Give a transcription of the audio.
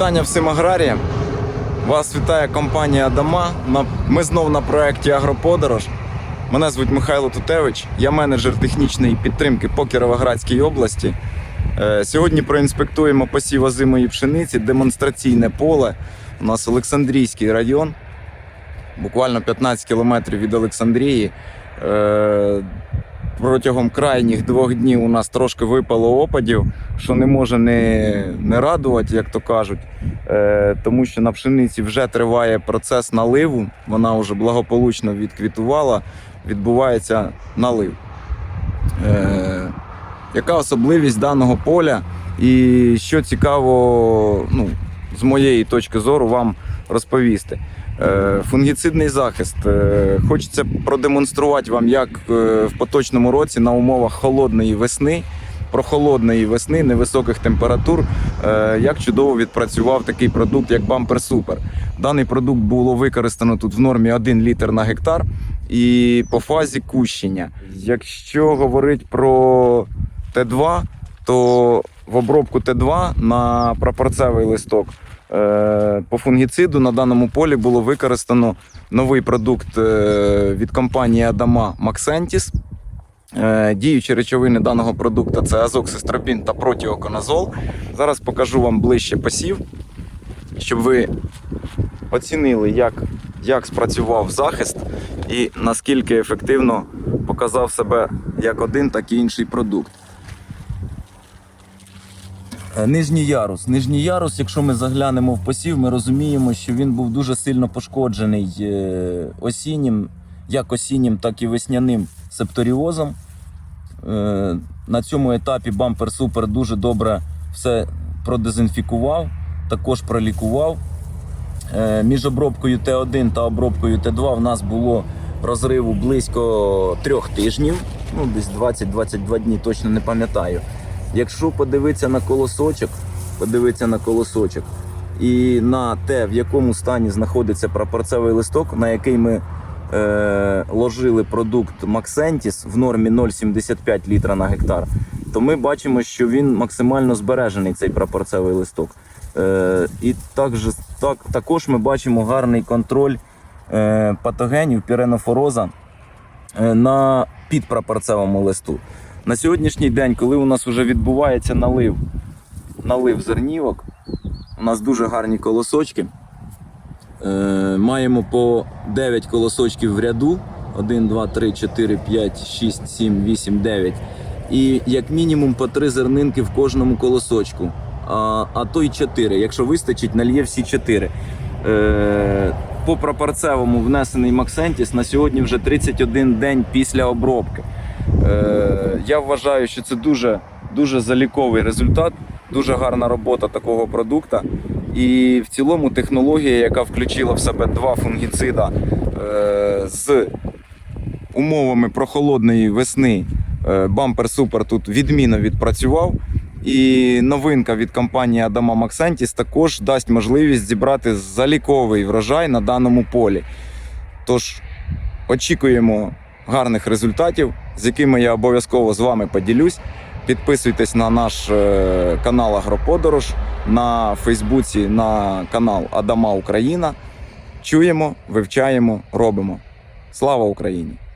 Вітання всім аграріям. Вас вітає компанія Адама. Ми знов на проєкті Агроподорож. Мене звуть Михайло Тутевич, я менеджер технічної підтримки по Кіровоградській області. Е, Сьогодні проінспектуємо посів озимої пшениці, демонстраційне поле. У нас Олександрійський район, буквально 15 кілометрів від Олександрії. Протягом крайніх двох днів у нас трошки випало опадів, що не може не, не радувати, як то кажуть, е, тому що на пшениці вже триває процес наливу, вона вже благополучно відквітувала, відбувається налив. Е, яка особливість даного поля? І що цікаво, ну, з моєї точки зору, вам розповісти. Е, Фунгіцидний захист. Е, Хочеться продемонструвати вам, як е, в поточному році на умовах холодної весни, прохолодної весни, невисоких температур, як чудово відпрацював такий продукт, як Бампер Супер. Даний продукт було використано тут в нормі 1 літр на гектар і по фазі кущення. Якщо говорити про Т2, то в обробку Т2 на прапорцевий листок е, по фунгіциду на даному полі було використано новий продукт е, від компанії Адама Максентіс. Е, Діючі речовини даного продукту це азоксистропін та протіоконазол. Зараз покажу вам ближче посів, щоб ви оцінили, як, як спрацював захист і наскільки ефективно показав себе як один, так і інший продукт. Е, Нижній ярус. Нижній ярус, якщо ми заглянемо в посів, ми розуміємо, що він був дуже сильно пошкоджений е, осіннім, як осіннім, так і весняним септоріозом. Е, На цьому етапі бампер Супер дуже добре все продезінфікував, також пролікував. Між обробкою Т1 та обробкою Т2 в нас було розриву близько трьох тижнів, ну десь 20-22 дні, точно не пам'ятаю. Якщо подивитися на колосочок, подивитися на колосочок і на те, в якому стані знаходиться прапорцевий листок, на який ми е, ложили продукт Максентіс в нормі 0,75 літра на гектар, то ми бачимо, що він максимально збережений, цей прапорцевий листок. Е, і також, так, також ми бачимо гарний контроль е, патогенів піренофороза е, на підпрапорцевому листу. На сьогоднішній день, коли у нас вже відбувається налив, налив зернівок, у нас дуже гарні колосочки. Е, маємо по 9 колосочків в ряду. 1, 2, 3, 4, 5, 6, 7, 8, 9. І як мінімум по 3 зернинки в кожному колосочку. А, а то й 4. Якщо вистачить, нальє всі 4. Е, по прапорцевому внесений Максентіс на сьогодні вже 31 день після обробки. Е, я вважаю, що це дуже, дуже заліковий результат, дуже гарна робота такого продукта. І в цілому технологія, яка включила в себе два фунгіцида е, з умовами прохолодної весни, е, Бампер Супер тут відмінно відпрацював. І новинка від компанії Адама Максентіс також дасть можливість зібрати заліковий врожай на даному полі. Тож очікуємо гарних результатів, з якими я обов'язково з вами поділюсь. Підписуйтесь на наш е, канал Агроподорож на Фейсбуці, на канал Адама Україна. Чуємо, вивчаємо, робимо. Слава Україні!